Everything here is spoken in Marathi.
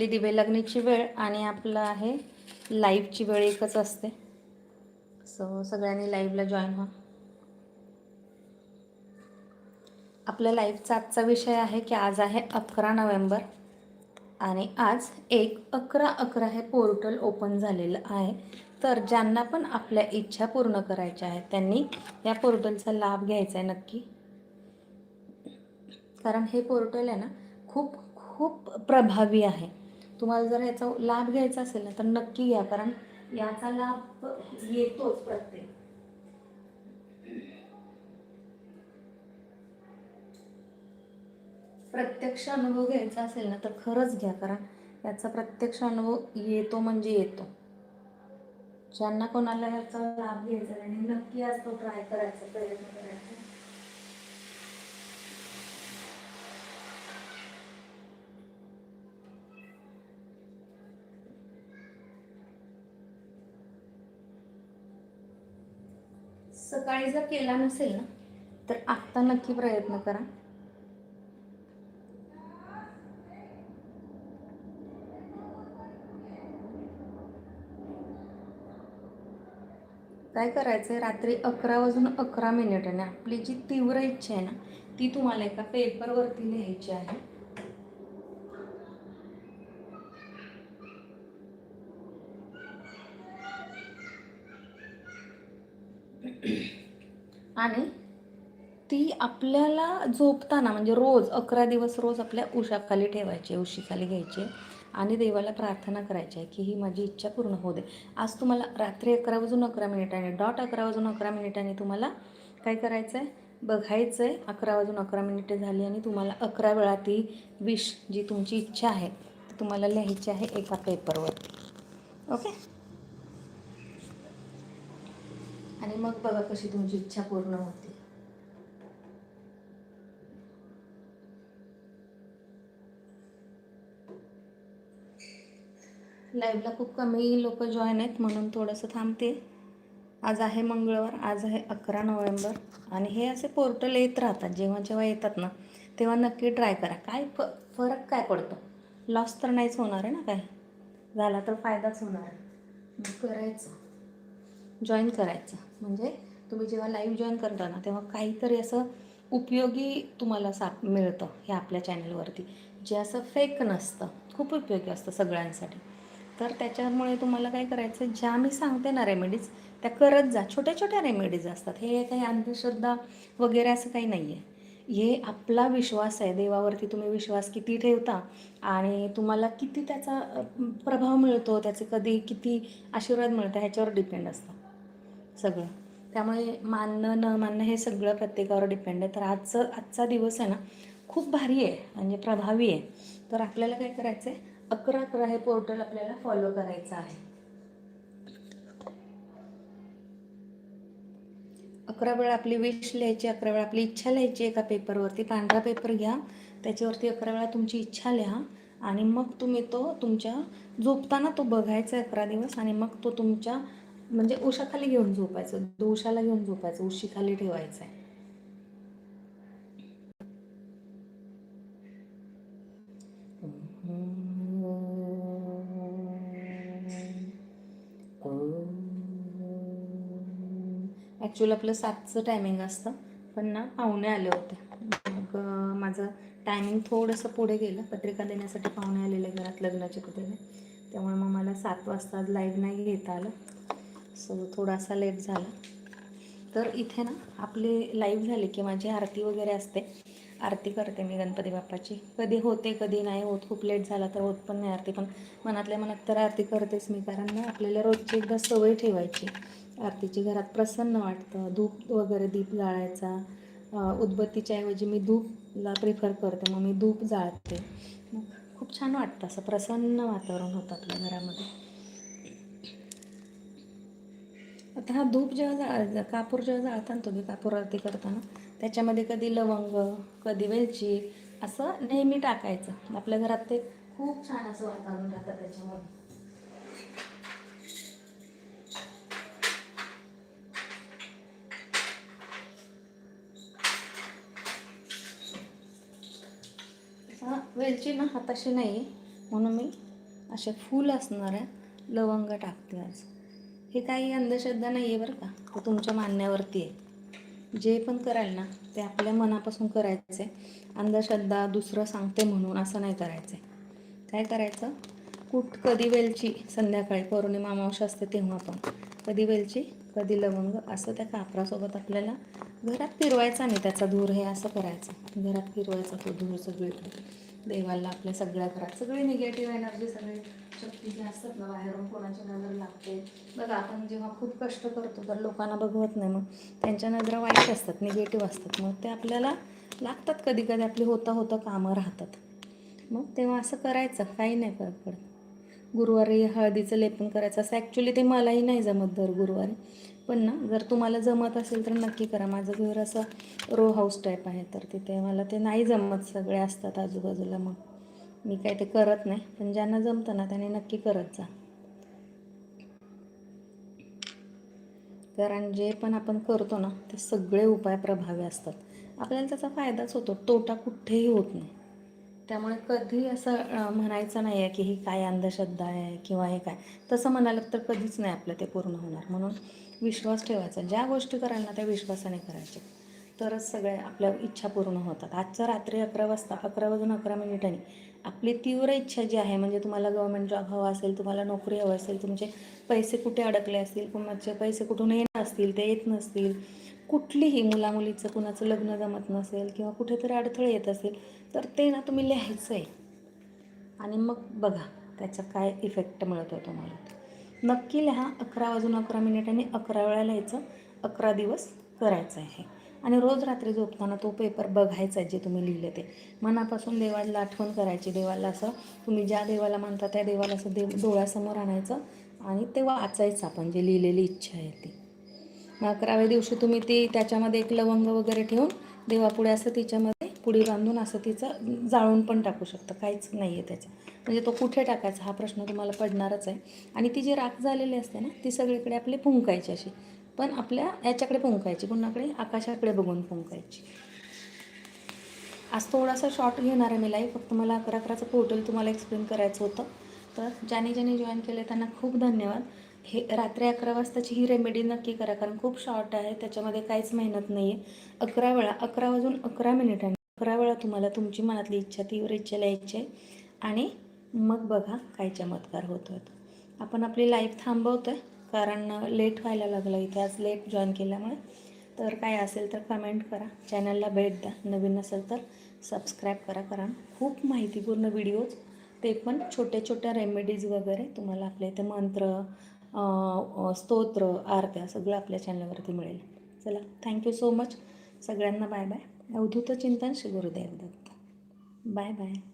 आपली दिवे लागण्याची वेळ आणि आपलं आहे लाईव्हची वेळ एकच असते. सो सगळ्यांनी लाईव्हला जॉईन व्हा. आपल्या लाईव्हचा आजचा विषय आहे की आज आहे अकरा नोव्हेंबर आणि आज एक अकरा अकरा हे पोर्टल ओपन झालेलं आहे. तर ज्यांना पण आपल्या इच्छा पूर्ण करायच्या आहेत त्यांनी या पोर्टलचा लाभ घ्यायचा आहे नक्की. कारण हे पोर्टल आहे ना खूप खूप प्रभावी आहे. तुम्हाला जर याचा लाभ घ्यायचा असेल ना तर नक्की घ्या कारण याचा लाभ येतोच प्रत्येक. प्रत्यक्ष अनुभव घ्यायचा असेल ना तर खरंच घ्या कारण याचा प्रत्यक्ष अनुभव येतो म्हणजे येतो. ज्यांना कोणाला याचा लाभ घ्यायचा आणि नक्की आज तो ट्राय करायचा प्रयत्न करायचा. सकाळी जर केला नसेल ना तर आत्ता नक्की प्रयत्न करा. काय करायचं आहे रात्री अकरा वाजून अकरा मिनिटाने आपली जी तीव्र इच्छा आहे ना ती तुम्हाला एका पेपरवरती लिहायची आहे. आणि ती आपल्याला झोपताना म्हणजे रोज अकरा दिवस रोज आपल्या उशाखाली ठेवायची उशीखाली घ्यायची आणि देवाला प्रार्थना करायची आहे की ही माझी इच्छा पूर्ण होऊ दे. आज तुम्हाला रात्री अकरा वाजून अकरा मिनिटांनी डॉट अकरा वाजून अकरा मिनिटांनी तुम्हाला काय करायचं आहे बघायचं आहे अकरा वाजून अकरा मिनिटे झाली आणि तुम्हाला अकरा वेळा ती विश जी तुमची इच्छा आहे ती तुम्हाला लिहायची आहे एका पेपरवर ओके आणि मग बघा कशी तुमची इच्छा पूर्ण होते. लाईव्हला खूप कमी लोक जॉईन आहेत म्हणून थोडंसं थांबते. आज आहे मंगळवार आज आहे अकरा नोव्हेंबर. आणि हे असे पोर्टल येत राहतात जेव्हा जेव्हा येतात ना तेव्हा नक्की ट्राय करा. काय फ फरक काय पडतो? लॉस तर नाहीच होणार आहे ना काय? झाला तर फायदाच होणार आहे. करायचं. जॉईन करायचं. म्हणजे तुम्ही जेव्हा लाईव्ह जॉईन करता ना तेव्हा काहीतरी असं उपयोगी तुम्हाला साप मिळतं हे आपल्या चॅनलवरती जे असं फेक नसतं. खूप उपयोगी असतं सगळ्यांसाठी. तर त्याच्यामुळे तुम्हाला काय करायचं ज्या मी सांगते ना रेमेडीज त्या करत जा. छोट्या छोट्या रेमेडीज असतात. हे काही अंधश्रद्धा वगैरे असं काही नाही आहे हे आपला विश्वास आहे. देवावरती तुम्ही विश्वास किती ठेवता आणि तुम्हाला किती त्याचा प्रभाव मिळतो त्याचे कधी किती आशीर्वाद मिळतो ह्याच्यावर डिपेंड असतं. सगळं. त्यामुळे मानणं न मानणं हे सगळं प्रत्येकावर डिपेंड आहे. तर आजचं आजचा दिवस आहे ना खूप भारी आहे. म्हणजे प्रभावी आहे. तर आपल्याला काय करायचं आहे अकरा अकरा हे पोर्टल आपल्याला फॉलो करायचं आहे. अकरा वेळा आपली विश लिहायची अकरा वेळा आपली इच्छा लिहायची एका पेपरवरती पांढरा पेपर घ्या. त्याच्यावरती अकरा वेळा तुमची इच्छा लिहा. आणि मग तुम्ही तो तुमच्या झोपताना तो बघायचा आहे अकरा दिवस. आणि मग तो तुमच्या म्हणजे उशाखाली घेऊन झोपायचं दोषाला घेऊन झोपायचं उशीखाली ठेवायचं आहे ॲक्च्युली आपलं सातचं टायमिंग असतं पण ना पाहुणे आले होते. मग माझं टायमिंग थोडंसं पुढे गेलं पत्रिका देण्यासाठी पाहुणे आलेले घरात लग्नाचे पत्रिका त्यामुळे मग मला सात वाजता लाईव्ह नाही घेता आलं. सो थोडासा लेट झाला. तर इथे ना आपली लाईव्ह झाली की माझी आरती वगैरे असते. आरती करते मी गणपती बाप्पाची. कधी होते कधी नाही होत. खूप लेट झाला तर होत पण नाही आरती. पण मनातल्या मनात तर आरती करतेच मी. कारण ना आपल्याला रोजची एकदा सवय ठेवायची. आरतीची घरात प्रसन्न वाटतं. धूप वगैरे दीप जाळायचा. उदबत्तीच्या ऐवजी मी धूपला प्रिफर करते. मग मी धूप जाळते. मग खूप छान वाटतं. असं प्रसन्न वातावरण होतं आपल्या घरामध्ये. आता हा धूप जेव्हा जाळ कापूर जेव्हा जाळताना तुम्ही कापूर आरती करताना त्याच्यामध्ये कधी लवंग कधी वेलची असं नेहमी टाकायचं. आपल्या घरात ते खूप छान असं वातावरण राहतं त्याच्यामध्ये वेलची ना हाताशी नाही आहे म्हणून मी असे फुल असणाऱ्या लवंग टाकते आज. हे काही अंधश्रद्धा नाही आहे बरं का. ते तुमच्या मानण्यावरती आहे. जे पण कराल ना ते आपल्या मनापासून करायचं आहे अंधश्रद्धा दुसरं सांगते म्हणून असं नाही करायचं आहे काय करायचं? कुठ कधी वेलची संध्याकाळी पौर्णिमा अमावस्या असते तेव्हा पण. कधी वेलची कधी लवंग असं त्या कापरासोबत आपल्याला घरात फिरवायचा नाही त्याचा धूर हे असं करायचं. घरात फिरवायचा तो धूर सगळीकडे. देवाला आपल्या सगळ्या घरात सगळी निगेटिव्ह एनर्जी सगळी शक्ती जी असतात ना बाहेरून कोणाची नजर लागते. बघा आपण जेव्हा खूप कष्ट करतो तर लोकांना बघवत नाही मग. त्यांच्या नजरा वाईट असतात निगेटिव्ह असतात. मग ते आपल्याला लागतात कधी कधी आपली होता होता कामं राहतात. मग तेव्हा असं करायचं काही नाही फरक पडत. गुरुवारी हळदीचं लेपन करायचं असं. ॲक्च्युली ते मलाही नाही जमत दर गुरुवारी. पण ना जर तुम्हाला जमत असेल तर नक्की करा. माझं घर असं रो हाऊस टाईप आहे. तर तिथे मला ते नाही जमत. सगळे असतात आजूबाजूला मग. मी काय ते करत नाही. पण ज्यांना जमतं ना त्याने नक्की करत जा. कारण जे पण आपण करतो ना ते सगळे उपाय प्रभावी असतात. आपल्याला त्याचा फायदाच होतो. तोटा कुठेही होत नाही. त्यामुळे कधी असं म्हणायचं नाही आहे की ही काय अंधश्रद्धा आहे किंवा हे काय. तसं म्हणालं तर कधीच नाही आपलं ते पूर्ण होणार. म्हणून विश्वास ठेवायचा. ज्या गोष्टी कराल ना त्या विश्वासाने करायच्या. तरच सगळ्या आपल्या इच्छा पूर्ण होतात. आजच्या रात्री अकरा वाजता अकरा वाजून अकरा मिनिटांनी आपली तीव्र इच्छा जी आहे म्हणजे तुम्हाला गव्हर्मेंट जॉब हवा असेल तुम्हाला नोकरी हवी असेल तुमचे पैसे कुठे अडकले असतील कुणाचे पैसे कुठून येत असतील ते येत नसतील. कुठलीही मुलामुलीचं कुणाचं लग्न जमत नसेल किंवा कुठेतरी अडथळे येत असेल तर ते ना तुम्ही लिहायचं आहे आणि मग बघा त्याचा काय इफेक्ट मिळतो आहे तुम्हाला. नक्की लिहा अकरा वाजून अकरा मिनिटांनी अकरा वेळा लिहायचं. अकरा दिवस करायचं आहे. आणि रोज रात्री झोपताना तो पेपर बघायचा आहे जे तुम्ही लिहिले ते. मनापासून देवाला आठवण करायची. देवाला असं तुम्ही ज्या देवाला मानता त्या देवाला असं देव डोळ्यासमोर आणायचं आणि ते वाचायचं आपण जे लिहिलेली इच्छा आहे ती. मग अकराव्या दिवशी तुम्ही ती त्याच्यामध्ये एक लवंग वगैरे ठेवून देवापुढे असं तिच्यामध्ये पुढे बांधून असं तिचं जाळून पण टाकू शकतं. काहीच नाही आहे त्याचं. म्हणजे तो कुठे टाकायचा हा प्रश्न तुम्हाला पडणारच आहे. आणि ती जी राख झालेली असते ना ती सगळीकडे आपली फुंकायची अशी. पण आपल्या याच्याकडे फुंकायची कुणाकडे? आकाशाकडे बघून फुंकायची. आज थोडासा शॉर्ट घेणार आहे मी लाईव्ह फक्त मला अकरा अकराचं पोर्टल तुम्हाला एक्सप्लेन करायचं होतं. तर ज्याने ज्याने जॉईन केले त्यांना खूप धन्यवाद. हे रात्री अकरा वाजताची ही रेमेडी नक्की करा. कारण खूप शॉर्ट आहे. त्याच्यामध्ये काहीच मेहनत नाही आहे अकरा वेळा अकरा वाजून अकरा मिनिटांनी अकरा वेळा तुम्हाला तुमची मनातली इच्छा तीव्र इच्छा लिहायची आहे. आणि मग बघा काय चमत्कार होतो आहे आपण आपली लाईफ थांबवतो आहे कारण लेट व्हायला लागलं इथे. आज लेट जॉईन केल्यामुळे. तर काय असेल तर कमेंट करा. चॅनलला भेट द्या. नवीन नसेल तर सबस्क्राईब करा. कारण खूप माहितीपूर्ण व्हिडिओज ते पण छोट्या छोट्या रेमेडीज वगैरे तुम्हाला आपल्या इथे मंत्र स्तोत्र आरत्या सगळं आपल्या चॅनलवरती मिळेल. चला थँक्यू सो मच सगळ्यांना bye bye Avadhut Chintan Shri Gurudev Datta. Bye bye.